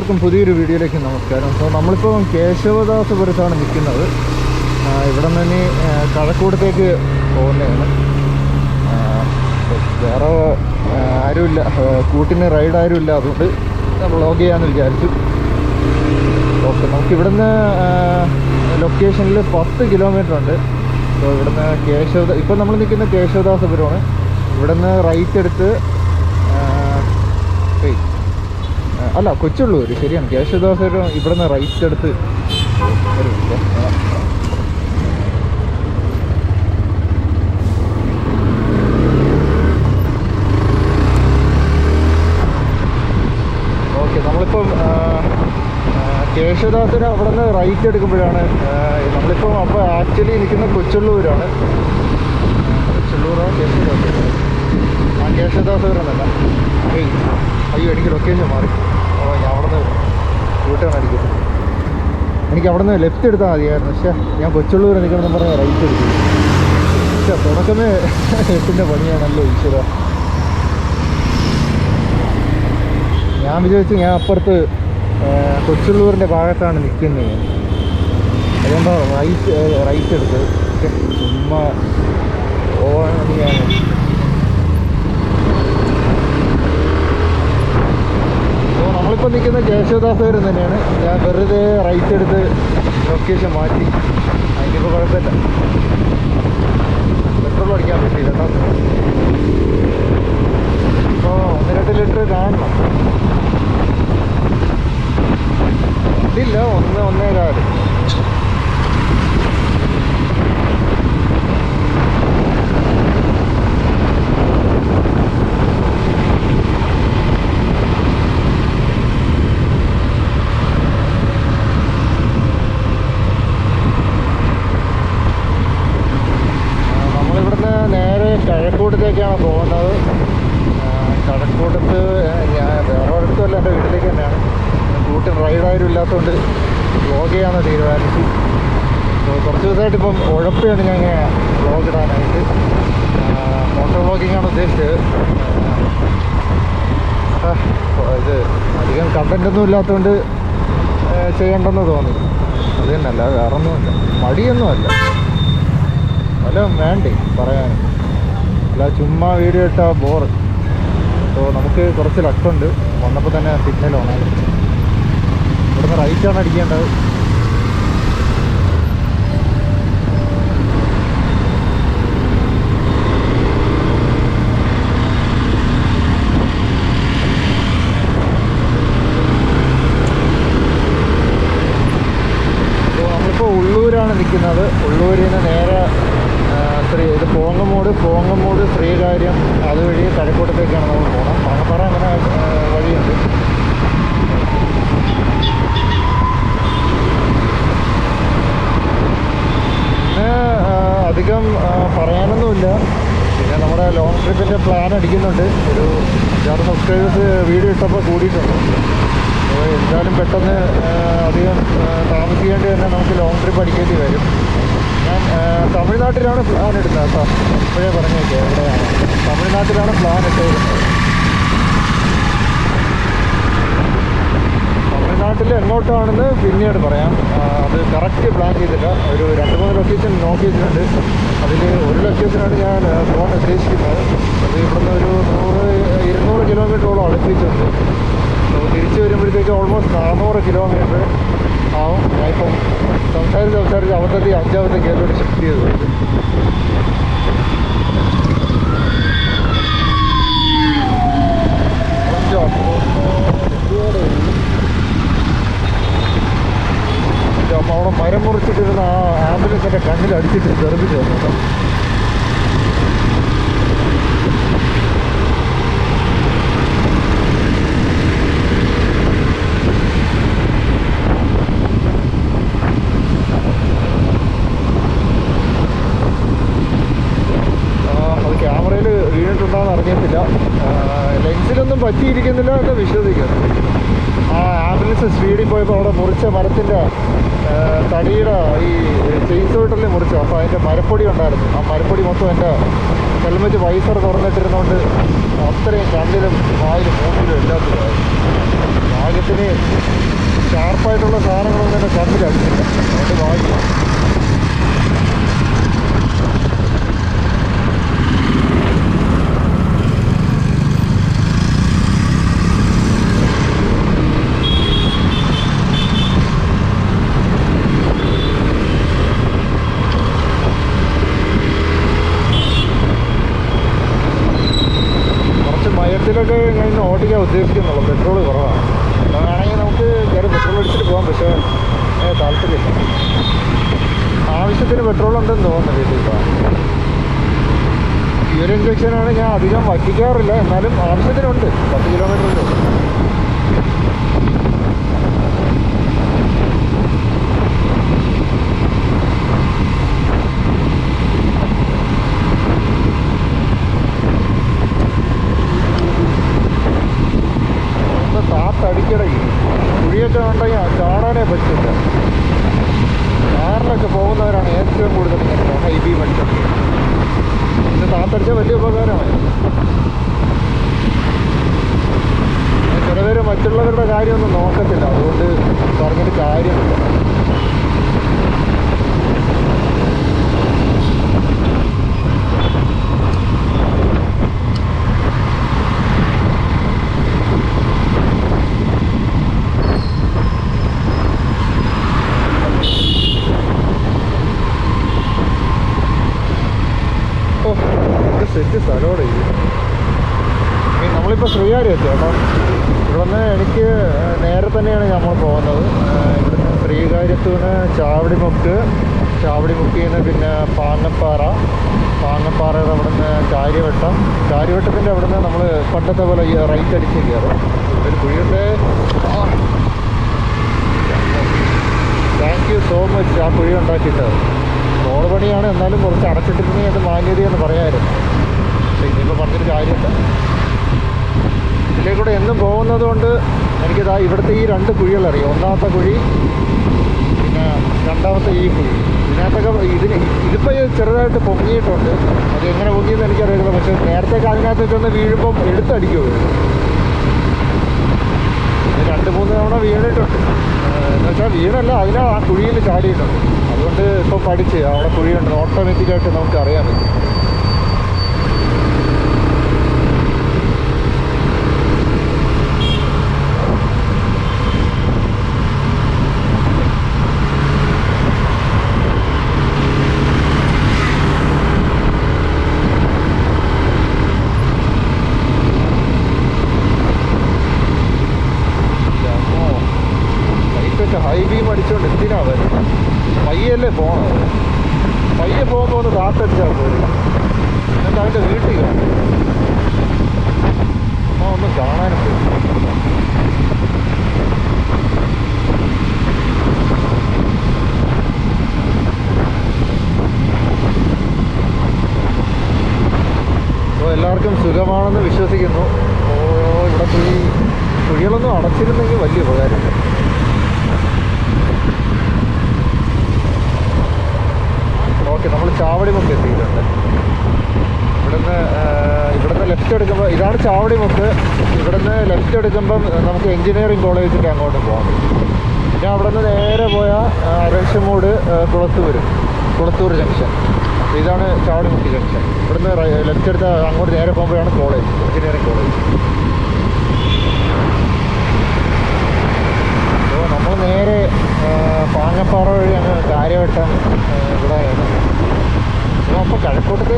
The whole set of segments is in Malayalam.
എല്ലാവർക്കും പുതിയൊരു വീഡിയോയിലേക്ക് നമസ്കാരം. സോ നമ്മളിപ്പോൾ കേശവദാസപുരത്താണ് നിൽക്കുന്നത്. ഇവിടെ നിന്ന് കഴക്കൂടത്തേക്ക് പോകുന്നതാണ് വേറെ ആരുമില്ല. കൂട്ടിന് റൈഡ് ആരുമില്ല. അതുകൊണ്ട് വ്ളോഗ് ചെയ്യാമെന്ന് വിചാരിച്ചു. ഓക്കെ നമുക്ക് ഇവിടുന്ന് ലൊക്കേഷനിൽ പത്ത് കിലോമീറ്റർ ഉണ്ട്. സോ ഇവിടുന്ന് കേശവദാ ഇപ്പം നമ്മൾ നിൽക്കുന്ന കേശവദാസപുരമാണ്. ഇവിടുന്ന് റൈറ്റ് എടുത്ത് ആ, ഏയ്, ആ, അല്ല കൊച്ചുള്ളൂർ ശരിയാണ്. കേശവദാസ് ഒരു ഇവിടെ നിന്ന് റൈറ്റ് എടുത്ത്. ഓക്കെ നമ്മളിപ്പം കേശവദാസിന് അവിടെ നിന്ന് റൈറ്റ് എടുക്കുമ്പോഴാണ് നമ്മളിപ്പം അപ്പോൾ ആക്ച്വലി നിൽക്കുന്ന കൊച്ചുള്ളൂരാണ്. കൊച്ചുള്ളൂരാണ് കേശവദാസ് ആ കേശവദാസ് ഏയ്. അയ്യോ എനിക്ക് ലൊക്കേഷൻ മാറി. ഓ ഞാൻ അവിടെ നിന്ന് കൂട്ടാണ് അടിക്കുന്നത് എനിക്ക് അവിടെ നിന്ന് ലെഫ്റ്റ് എടുത്താൽ മതിയായിരുന്നു. പക്ഷേ ഞാൻ കൊച്ചുള്ളൂർ നിൽക്കണമെന്ന് പറഞ്ഞാൽ റൈറ്റ് എടുത്തു. പക്ഷേ തുടക്കമേ എട്ടിന്റെ പണിയാണല്ലോ ഈശ്വര. ഞാൻ വിചാരിച്ചു ഞാൻ അപ്പുറത്ത് കൊച്ചുള്ളൂരിന്റെ ഭാഗത്താണ് നിൽക്കുന്നത്. അതുകൊണ്ട് റൈറ്റ് റൈറ്റ് എടുത്തത് ചുമ്മാ ഞാൻ നമ്മളിപ്പോൾ നിൽക്കുന്ന കേശവദാസപുരം തന്നെയാണ്. ഞാൻ വെറുതെ റൈറ്റ് എടുത്ത് ലൊക്കേഷൻ മാറ്റി. അതിനിപ്പോൾ കുഴപ്പമില്ല. പെട്രോൾ അടിക്കാൻ പറ്റിയില്ല കേട്ടോ. ഇപ്പോൾ ഒന്ന് രണ്ട് ലിറ്റർ കാണണം. ഇല്ല ഒന്ന് ഒന്നേ കാൽ ആ, നമ്മളിവിടുന്ന് നേരെ കഴക്കൂട്ടത്തേക്കാണ് പോകുന്നത് ആ, കഴക്കൂട്ടത്ത് ഞാൻ വേറെ ഒരിടത്തുമല്ല എന്റെ വീട്ടിലേക്ക് തന്നെയാണ് കൂട്ടിന് റൈഡായാലും ഇല്ലാത്തതുകൊണ്ട് വ്ളോഗ് ചെയ്യാമെന്ന് തീരുമാനിച്ചു അപ്പോൾ ദിവസമായിട്ട് ഇപ്പം ഉഴപ്പാണ് ഞങ്ങൾ വ്ളോഗ് ഇടാനായിട്ട്. മോട്ടോർ വ്ളോഗിങ് ആണ് ഉദ്ദേശിച്ചത്. ഇത് അധികം കണ്ടന്റ് ഒന്നും ഇല്ലാത്തതുകൊണ്ട് ചെയ്യേണ്ടെന്ന് തോന്നി. അത് തന്നെയല്ല വേറെ ഒന്നുമില്ല മടിയൊന്നുമല്ല. അല്ല വേണ്ടേ പറയാൻ അല്ല ചുമ്മാ വീഡിയോ ഇട്ടാൽ ബോറ് അപ്പോൾ നമുക്ക് കുറച്ച് ലക്കുണ്ട് വന്നപ്പോൾ തന്നെ സിഗ്നൽ ഓണായി ഇവിടുന്ന് റൈറ്റാണ് അടിക്കേണ്ടത് അപ്പോൾ നമ്മളിപ്പോൾ ഉള്ളൂരാണ് നിൽക്കുന്നത് ഉള്ളൂരിൽ നിന്ന് നേരെ ശ്രീ ഇത് പോങ്ങമൂട് പോങ്ങമൂട് ശ്രീകാര്യം അതുവഴി കഴക്കൂട്ടത്തേക്കാണ് നമ്മൾ പോകണം പാങ്ങപ്പാറ അങ്ങനെ വഴിയുണ്ട്. പിന്നെ അധികം പറയാനൊന്നുമില്ല. പിന്നെ നമ്മുടെ ലോങ് ട്രിപ്പിന്റെ പ്ലാൻ അടിക്കുന്നുണ്ട്. ഒരു ചാറ് സബ്സ്ക്രൈബേഴ്സ് വീഡിയോ ഇട്ടപ്പോൾ കൂടിയിട്ടുണ്ട്. അപ്പോൾ എന്തായാലും പെട്ടെന്ന് അധികം താമസിക്കേണ്ടി തന്നെ നമുക്ക് ലോങ് ട്രിപ്പ് അടിക്കേണ്ടി വരും. ഞാൻ തമിഴ്നാട്ടിലാണ് പ്ലാൻ ഇടുന്നത് കേട്ടോ. ഇപ്പോഴേ പറഞ്ഞേക്കെ എവിടെയാണ്? തമിഴ്നാട്ടിലാണ് പ്ലാൻ ഇട്ടേക്കുന്നത്. തമിഴ്നാട്ടിൽ എങ്ങോട്ടാണെന്ന് പിന്നീട് പറയാം. അത് കറക്റ്റ് പ്ലാൻ ചെയ്തില്ല. ഒരു രണ്ട് മൂന്ന് ലൊക്കേഷൻ നോക്കിയിട്ടുണ്ട് അതിൽ ഒരു ലൊക്കേഷനാണ് ഞാൻ പോകാൻ ഉദ്ദേശിക്കുന്നത്. അത് ഇവിടുന്ന് ഒരു നൂറ് ഇരുന്നൂറ് കിലോമീറ്ററോളം അടുപ്പിച്ചുണ്ട് അപ്പോൾ തിരിച്ച് വരുമ്പോഴത്തേക്ക് ഓൾമോസ്റ്റ് നാനൂറ് കിലോമീറ്റർ ആവും. ഞാനിപ്പം സംസാരിച്ച് സംസാരിച്ച് അബദ്ധത്തിൽ അഞ്ചാമത്തെ ഗിയറിലോട്ട് ഷിഫ്റ്റ് ചെയ്തു അപ്പോൾ അവിടെ മരം മുറിച്ചിട്ടിരുന്ന ആ ആംബുലൻസിന്റെ കണ്ണിൽ അടിച്ചിട്ട് തെറിപ്പിച്ച് വന്നു കേട്ടോ ആ, അത് ക്യാമറയിൽ വീണിട്ടുണ്ടോയെന്ന് അറിഞ്ഞിട്ടില്ല ലെൻസിലൊന്നും പറ്റിയിരിക്കുന്നില്ല എന്ന് വിശ്വസിക്കുന്നു ആ ആംബുലൻസ് സ്പീഡിൽ പോയപ്പോൾ അവിടെ മുറിച്ച മരത്തിന്റെ തടിയുടെ ഈ ചെയ്സോട്ടല്ലേ മുറിച്ചു. അപ്പോൾ അതിന്റെ മരപ്പൊടി ഉണ്ടായിരുന്നു. ആ മരപ്പൊടി മൊത്തം എന്റെ ഹെൽമെറ്റ് വൈസർ തുറന്നിട്ടിരുന്നുകൊണ്ട് അത്രയും കണ്ണിലും വായിലും മൂക്കിലും എല്ലാത്തിലും ഭാഗ്യത്തിന് ഷാർപ്പായിട്ടുള്ള സാധനങ്ങളൊന്നും എന്റെ കണ്ണിലടിച്ചില്ല. അതുകൊണ്ട് ഭാഗ്യം ഞാൻ ഇന്ന് ഓടിക്കാൻ ഉദ്ദേശിക്കുന്നുള്ളൂ. പെട്രോൾ കുറവാണ്. അങ്ങനെയാണെങ്കിൽ നമുക്ക് കയറി പെട്രോൾ അടിച്ചിട്ട് പോകാം പക്ഷേ താല്പര്യമില്ല. ആവശ്യത്തിന് പെട്രോൾ ഉണ്ടെന്ന് തോന്നുന്നു വീട്ടിൽ ഇപ്പോൾ ഒരു ഇഞ്ചക്ഷനാണ് ഞാൻ അധികം വയ്ക്കാറില്ല എന്നാലും ആവശ്യത്തിനുണ്ട്. പത്ത് കിലോമീറ്റർ ഉണ്ട് ഒന്ന് താത്തടിക്കട ഈ കുഴിയൊക്കെ ഉണ്ടെങ്കിൽ ചാടാനേ പറ്റില്ല കാറിലൊക്കെ പോകുന്നവരാണ് ഏറ്റവും കൂടുതൽ ഇങ്ങനെ ഹൈ ബീം അടിച്ചത് ഇത് താത്തടിച്ച വലിയ ഉപകാരമായി ചില പേര് മറ്റുള്ളവരുടെ കാര്യമൊന്നും നോക്കത്തില്ല അതുകൊണ്ട് പറഞ്ഞിട്ട് കാര്യമില്ല ഓ ഇത് സെറ്റ് സ്ഥലമാണ് ഇത് ഈ നമ്മളിപ്പോൾ ശ്രീകാര്യം എത്തി കേട്ടോ ഇവിടുന്ന് എനിക്ക് നേരെ തന്നെയാണ് നമ്മൾ പോകുന്നത് ആ, ഇവിടുന്ന് ശ്രീകാര്യത്തു നിന്ന് ചാവടിമുക്ക് ചാവടിമുക്കിൽ നിന്ന് പിന്നെ പാങ്ങപ്പാറ പാങ്ങപ്പാറയുടെ അവിടുന്ന് കാര്യവട്ടം കാര്യവട്ടത്തിന്റെ അവിടുന്ന് നമ്മൾ പണ്ടത്തെ പോലെ ഈ റൈറ്റ് അടിച്ച് കയറും. ഒരു കുഴിയുടെ താങ്ക് യു സോ മച്ച് ആ കുഴി ഉണ്ടാക്കിയിട്ട്. റോഡ് പണിയാണ്. എന്നാലും കുറച്ച് അടച്ചിട്ടിരുന്നെങ്കിൽ അത് മാന്യത എന്ന് പറയാമായിരുന്നു പക്ഷേ ഇനിയിപ്പോൾ പറഞ്ഞൊരു കാര്യമില്ല ഇതിലേ കൂടെ എന്നും പോകുന്നത് കൊണ്ട് എനിക്കിതാ ഇവിടുത്തെ ഈ രണ്ട് കുഴികളറിയാം. ഒന്നാമത്തെ കുഴി രണ്ടാമത്തെ ഈ കുഴി ഇതിനകത്തൊക്കെ ഇതിന് ഇതിപ്പോൾ ചെറുതായിട്ട് പൊങ്ങിയിട്ടുണ്ട്. അത് എങ്ങനെ പൊങ്ങിയെന്ന് എനിക്കറിയില്ല. പക്ഷേ നേരത്തെ അതിനകത്ത് ചെന്ന് വീഴുമ്പം എടുത്തടിക്കുമോ രണ്ട് മൂന്ന് തവണ വീണിട്ടുണ്ട്. എന്ന് വെച്ചാൽ വീണല്ല അതിനാ ആ കുഴിയിൽ ചാടിയിട്ടുണ്ട്. അതുകൊണ്ട് ഇപ്പോൾ പഠിച്ച് അവിടെ കുഴിയുണ്ട്. ഓട്ടോമാറ്റിക്കായിട്ട് നമുക്ക് അറിയാൻ പറ്റും. ലൈറ്റൊക്കെ ബി അടിച്ചോണ്ട് എന്തിനാ വരുന്നത് പയ്യല്ലേ പോകണം പയ്യെ പോകുമ്പോൾ ഒന്ന് കാത്തടിച്ചാൽ പോലും എന്നിട്ട് അവന്റെ വീട്ടിൽ കാണും ആ ഒന്നും കാണാനും അപ്പോൾ എല്ലാവർക്കും സുഖമാണെന്ന് വിശ്വസിക്കുന്നു. ഓ ഇവിടെ കുഴി കുഴികളൊന്നും അടച്ചിരുന്നെങ്കിൽ വലിയ ഉപകാരം ഓക്കെ നമ്മൾ ചാവടിമുക്ക് എത്തിയിട്ടുണ്ട് ഇവിടുന്ന് ആ, ഇവിടുന്ന് ലെഫ്റ്റ് എടുക്കുമ്പോൾ മുക്ക്. ഇവിടുന്ന് ലെഫ്റ്റ് എടുക്കുമ്പം നമുക്ക് എഞ്ചിനീയറിംഗ് കോളേജിന്റെ അങ്ങോട്ട് പോകാം പിന്നെ അവിടെ നിന്ന് നേരെ പോയാൽ അരശമൂട് കുളത്തൂർ കുളത്തൂർ ജംഗ്ഷൻ ഇതാണ് ചാവടിമുക്ക് ജംഗ്ഷൻ ഇവിടുന്ന് ലെഫ്റ്റ് എടുത്ത് അങ്ങോട്ട് നേരെ പോകുമ്പോഴാണ് കോളേജ് എഞ്ചിനീയറിംഗ് കോളേജ് അപ്പോൾ നമ്മൾ നേരെ പാങ്ങപ്പാറ വഴി അങ്ങ് കാര്യവട്ടം ഇവിടെ അപ്പോൾ കഴക്കൂട്ടത്ത്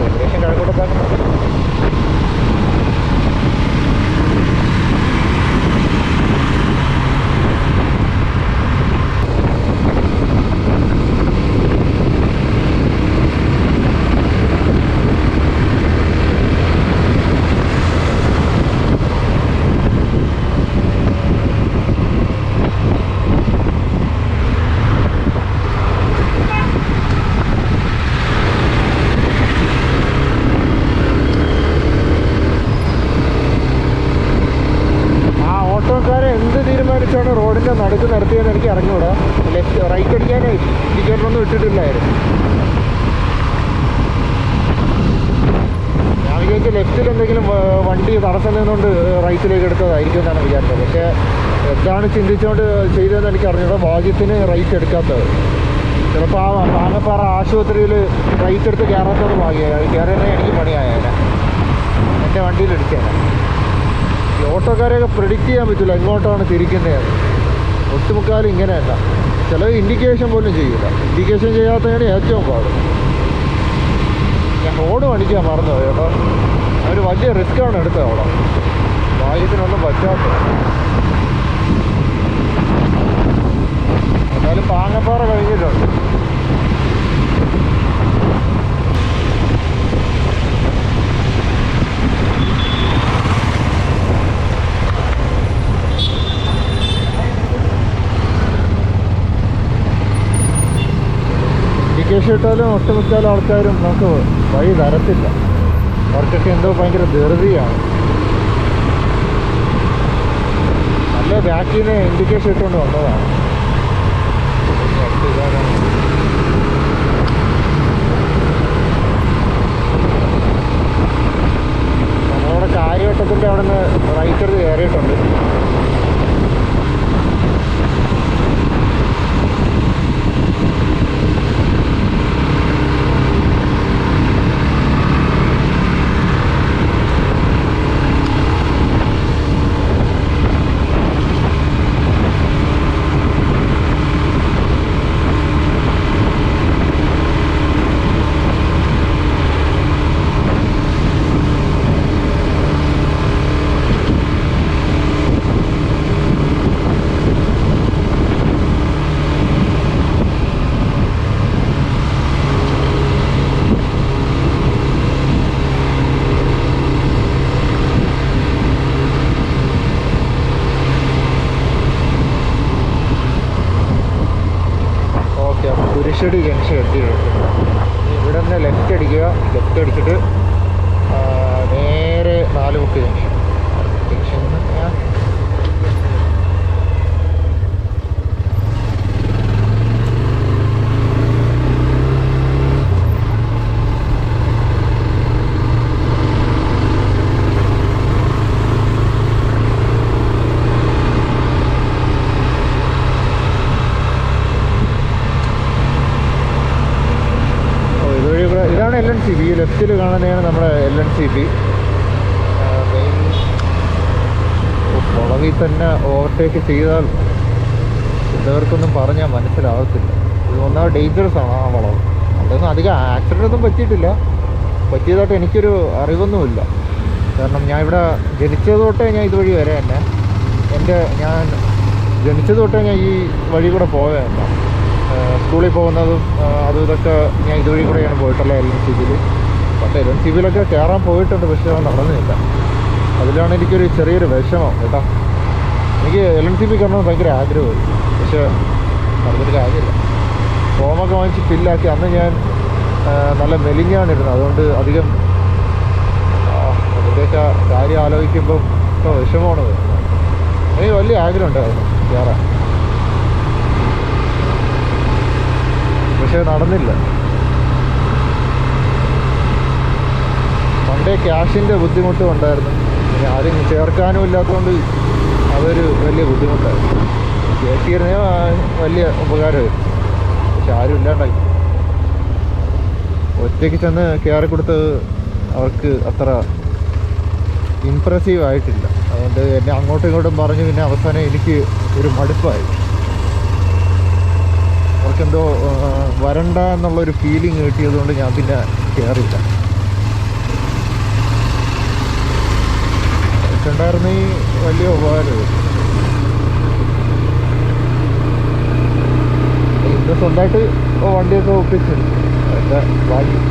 ഏകദേശം കഴക്കൂട്ടത്താണ് ആ ഓട്ടോക്കാരെ എന്ത് തീരുമാനിച്ചാണ് റോഡിന്റെ നടുക്ക് നിർത്തിയെന്ന് എനിക്ക് അറിഞ്ഞൂടാ ലെഫ്റ്റ് റൈറ്റ് അടിക്കാനായി ഇൻഡിക്കേറ്ററൊന്നും ഇട്ടിട്ടില്ലായിരുന്നു ലെഫ്റ്റിൽ എന്തെങ്കിലും ആ, തടസ്സം നിന്നുകൊണ്ട് റൈറ്റിലേക്ക് എടുത്തതായിരിക്കും എന്നാണ് വിചാരിച്ചത്. പക്ഷേ എന്താണ് ചിന്തിച്ചുകൊണ്ട് ചെയ്തതെന്ന് എനിക്ക് അറിഞ്ഞത് ഭാഗ്യത്തിന് റൈറ്റ് എടുക്കാത്തത്. ചിലപ്പോൾ ആ പാങ്ങപ്പാറ ആശുപത്രിയിൽ റൈറ്റ് എടുത്ത് കയറാത്തത് ഭാഗ്യമായി കയറിയാൽ എനിക്ക് പണിയായേനെ. എന്റെ വണ്ടിയിൽ എടുക്കേനെ ഈ ഓട്ടോക്കാരെയൊക്കെ പ്രിഡിക്റ്റ് ചെയ്യാൻ പറ്റില്ല എങ്ങോട്ടാണ് തിരിക്കുന്നത് ഒട്ടുമുക്കാലും ഇങ്ങനെയല്ല. ചിലത് ഇൻഡിക്കേഷൻ പോലും ചെയ്യില്ല. ഇൻഡിക്കേഷൻ ചെയ്യാത്തതാണ് ഏറ്റവും പാട്. ഞാൻ റോഡ് പണിക്കാൻ മറന്നു കേട്ടോ. ഒരു വലിയ റിസ്ക്കാണ് എടുത്തത് അവിടെ. ഭാഗ്യത്തിനൊന്നും പറ്റാത്ത. എന്നാലും പാങ്ങപ്പാറ കഴിഞ്ഞിട്ടുണ്ട്. ഇട്ടാലും ഒട്ടുമിക്കാലും ആൾക്കാരും നമുക്ക് വഴി തരത്തില്ല. അവർക്കൊക്കെ എന്തോ ഭയങ്കര ധൃതിയാണ് നല്ല ബാക്കിന് ഇൻഡിക്കേഷൻ ഇട്ടുകൊണ്ട് വന്നതാണ്? നമ്മളവിടെ കാര്യവട്ടത്തിന്റെ അവിടെ നിന്ന് റൈറ്റർ കയറിയിട്ടുണ്ട് ഓക്കെ അപ്പോൾ കുരിശടി ജംഗ്ഷൻ എത്തിയിട്ടുണ്ട് ഇനി ഇവിടെ നിന്ന് ലെഫ്റ്റ് അടിക്കുക ലെഫ്റ്റ് അടിച്ചിട്ട് ആ, നേരെ നാലുമുക്ക് ജംഗ്ഷൻ ജംഗ്ഷൻ ഞാൻ ഓ, ഇതുവഴി കൂടെ ഇതാണ് എൽ എൻ സി ബി ഈ ലെഫ്റ്റിൽ കാണുന്നതാണ് നമ്മുടെ എൽ എൻ സി മെയിൻ കുളവിൽ തന്നെ ഓവർടേക്ക് ചെയ്താൽ ഇതവർക്കൊന്നും പറഞ്ഞാൽ മനസ്സിലാവത്തില്ല. ഇത് ഒന്നാമത് ഡേഞ്ചറസ് ആണ് ആ വളവ് അതൊന്നും അധികം ആക്സിഡന്റ് ഒന്നും പറ്റിയിട്ടില്ല. പറ്റിയതായിട്ട് എനിക്കൊരു അറിവൊന്നുമില്ല. കാരണം ഞാൻ ഇവിടെ ജനിച്ചത് തൊട്ടേ ഞാൻ ഇതുവഴി വരെ തന്നെ. എന്റെ ഞാൻ ജനിച്ചത് തൊട്ടേ ഞാൻ ഈ വഴി കൂടെ പോയതല്ല സ്കൂളിൽ പോകുന്നതും അതും ഇതൊക്കെ ഞാൻ ഇതുവഴി കൂടെയാണ് പോയിട്ടുള്ളത് എൽ എൻ സി പക്ഷേ എൽ എൻ സി ബിയിലൊക്കെ കയറാൻ പോയിട്ടുണ്ട് പക്ഷേ അവൻ നടന്നില്ല. അതിലാണ് എനിക്കൊരു ചെറിയൊരു വിഷമം കേട്ടോ. എനിക്ക് എൽ എൻ സി ബി കയറണമെന്ന് ഭയങ്കര ആഗ്രഹമായി പക്ഷേ നടന്നിട്ട് കാര്യമില്ല. ഫോമൊക്കെ വാങ്ങിച്ച് ഫില്ലാക്കി അന്ന് ഞാൻ നല്ല മെലിഞ്ഞാണ് ഇരുന്നത് അതുകൊണ്ട് അധികം അതിന്റെയൊക്കെ കാര്യം ആലോചിക്കുമ്പം ഇപ്പോൾ വിഷമമാണ്. എനിക്ക് വലിയ ആഗ്രഹം ഉണ്ടായിരുന്നു കയറാൻ പക്ഷേ നടന്നില്ല. പണ്ടേ ക്യാഷിന്റെ ബുദ്ധിമുട്ടും ഉണ്ടായിരുന്നു. പിന്നെ ആരും ചേർക്കാനും ഇല്ലാത്തതുകൊണ്ട് അതൊരു വലിയ ബുദ്ധിമുട്ടായിരുന്നു കയറ്റിയിരുന്നേ വലിയ ഉപകാരമായിരുന്നു പക്ഷെ ആരും ഇല്ലാണ്ടായി. ഒറ്റയ്ക്ക് ചെന്ന് കയറി കൊടുത്തത് അവർക്ക് അത്ര ഇമ്പ്രസീവ് ആയിട്ടില്ല. അതുകൊണ്ട് എന്നെ അങ്ങോട്ടും ഇങ്ങോട്ടും പറഞ്ഞു പിന്നെ അവസാനം എനിക്ക് ഒരു മടുപ്പായി. അവർക്കെന്തോ വരണ്ട എന്നുള്ളൊരു ഫീലിംഗ് കിട്ടിയതുകൊണ്ട് ഞാൻ പിന്നെ കയറിയില്ല. ഉണ്ടായിരുന്ന ഈ വലിയ ഉപകാരം ഇന്ന് സ്വന്തമായിട്ട് വണ്ടിയൊക്കെ ഭാഗ്യം.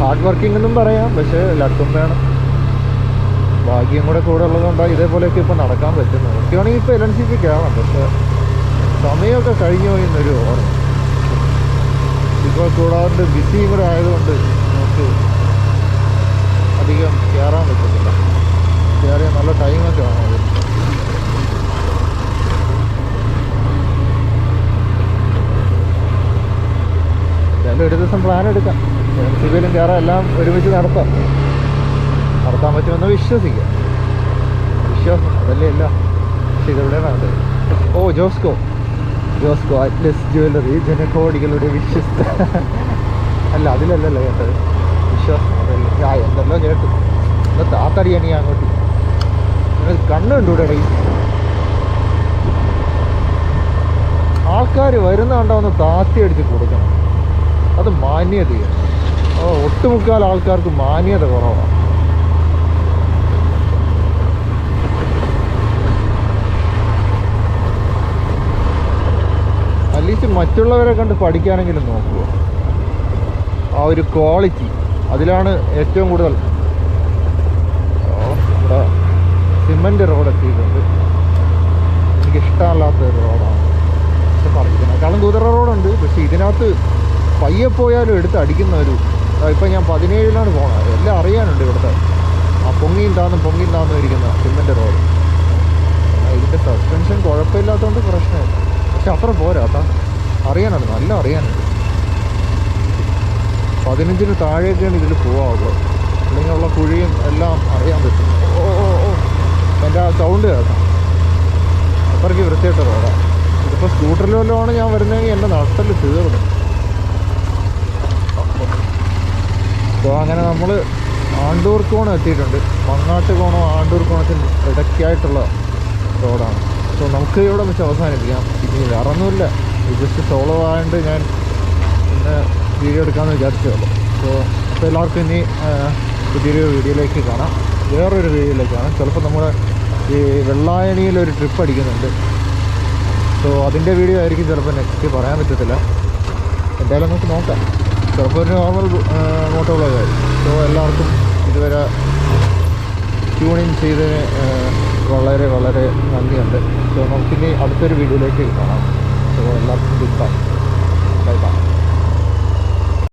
ഹാർഡ് വർക്കിംഗ് എന്നും പറയാം പക്ഷേ ലക്കും വേണം. ഭാഗ്യം കൂടെ കൂടെ ഉള്ളതുകൊണ്ടാണ് ഇതേപോലെയൊക്കെ ഇപ്പോൾ നടക്കാൻ പറ്റുന്നത്. എനിക്കാണെങ്കിൽ ഇപ്പോൾ എൽ എൻ സി പി കയറണം പക്ഷേ സമയമൊക്കെ കഴിഞ്ഞു പോയി എന്നൊരു ഓർമ്മ. ഇപ്പോൾ കൂടാണ്ട് ബിസിയും കൂടെ ആയതുകൊണ്ട് നമുക്ക് അധികം കയറാൻ പറ്റത്തില്ല. കയറിയ നല്ല ടൈമൊക്കെ വേണം അത് എന്തായാലും ഒരു ദിവസം പ്ലാൻ എടുക്കാം. എൻ സി ബിയിലും കയറാം എല്ലാം ഒരുമിച്ച് നടത്താം. നടത്താൻ പറ്റുമെന്ന് വിശ്വസിക്കാം. വിശ്വാസം അതല്ലേ അല്ല ഇതെവിടെ വേണ്ടത് ഓ ജോസ്കോ. ജോസ്കോ അറ്റ്ലസ് ജുവല്ലറി ജനകോടികളുടെ വിശ്വസ്ത അല്ല അതിലല്ലല്ലോ കേട്ടത്. വിശ്വാസം. എന്തല്ലോ കേട്ടു എന്താ താത്തടിയാണ് ഞാൻ അങ്ങോട്ട് നിനക്ക് കണ്ണ് കണ്ടൂടെ ആൾക്കാർ വരുന്നുണ്ടോ ഒന്ന് താത്തി അടിച്ച് കൊടുക്കണം അത് മാന്യതയാണ് ഒട്ടുമുക്കാൽ ആൾക്കാർക്ക് മാന്യത കുറവാണ് അറ്റ്ലീസ്റ്റ് മറ്റുള്ളവരെ കണ്ട് പഠിക്കാനെങ്കിലും നോക്കുക ആ ഒരു ക്വാളിറ്റി അതിലാണ് ഏറ്റവും കൂടുതൽ. ഇവിടെ സിമന്റ് റോഡ് എത്തിയിട്ടുണ്ട്. എനിക്ക് ഇഷ്ടമല്ലാത്ത ഒരു റോഡാണ്. പക്ഷെ പറഞ്ഞതിനേക്കാളും കുതിര റോഡുണ്ട്. പക്ഷേ ഇതിനകത്ത് പയ്യെ പോയാലും എടുത്ത് അടിക്കുന്ന ഒരു ഇപ്പം ഞാൻ പതിനേഴിലാണ് പോകുന്നത് എല്ലാം അറിയാനുണ്ട് ഇവിടുത്തെ. ആ പൊങ്ങിയും താന്നും പൊങ്ങിയും താന്നും ഇരിക്കുന്ന സിമന്റ് റോഡ്. ഇതിന്റെ സസ്പെൻഷൻ കുഴപ്പമില്ലാത്തതുകൊണ്ട് പ്രശ്നമില്ല. പക്ഷെ അത്ര പോരാ കേട്ടോ അറിയാനുണ്ട്. നല്ല അറിയാനുണ്ട്. പതിനഞ്ചിന് താഴേക്കാണ് ഇതിൽ പോകാവുള്ളൂ അല്ലെങ്കിൽ ഉള്ള കുഴിയും എല്ലാം അറിയാൻ പറ്റും. ഓ ഓ ഓ. എന്റെ ആ സൗണ്ട് കേൾക്കാം. അത്രയ്ക്ക് വൃത്തിയായിട്ട് റോഡാണ് ഇതിപ്പോൾ സ്കൂട്ടറിൽ വല്ലതുമാണ് ഞാൻ വരുന്നതെങ്കിൽ എന്റെ നട്ടൽ തീർന്നു അപ്പോൾ അങ്ങനെ നമ്മൾ ആണ്ടൂർ കോണം എത്തിയിട്ടുണ്ട്. മങ്ങാട്ട് കോണം ആണ്ടൂർ കോണത്തിന് ഇടയ്ക്കായിട്ടുള്ള റോഡാണ്. സോ നമുക്ക് ഇവിടെ വെച്ച് അവസാനിപ്പിക്കാം. ഇനി വേറൊന്നുമില്ല. ഇത് ജസ്റ്റ് സോളോ ആയതുകൊണ്ട് ഞാൻ ഇന്ന് വീഡിയോ എടുക്കാമെന്ന് വിചാരിച്ചതുള്ളൂ സോ അപ്പോൾ എല്ലാവർക്കും ഇനി പുതിയൊരു വീഡിയോയിലേക്ക് കാണാം. വേറൊരു വീഡിയോയിലേക്ക് കാണാം. ചിലപ്പോൾ നമ്മൾ ഈ വെള്ളായണിയിൽ ഒരു ട്രിപ്പ് അടിക്കുന്നുണ്ട്. സോ അതിന്റെ വീഡിയോ ആയിരിക്കും ചിലപ്പോൾ നെക്സ്റ്റ് പറയാൻ പറ്റത്തില്ല. എന്തായാലും നമുക്ക് നോക്കാം. ചിലപ്പോൾ ഒരു നോർമൽ മോട്ടോ വ്ളോഗായിരിക്കും സോ എല്ലാവർക്കും ഇതുവരെ ട്യൂണിൻ ചെയ്തതിന് വളരെ വളരെ നന്ദിയുണ്ട്. സോ നമുക്കിനി അടുത്തൊരു വീഡിയോയിലേക്ക് കാണാം. സോ എല്ലാ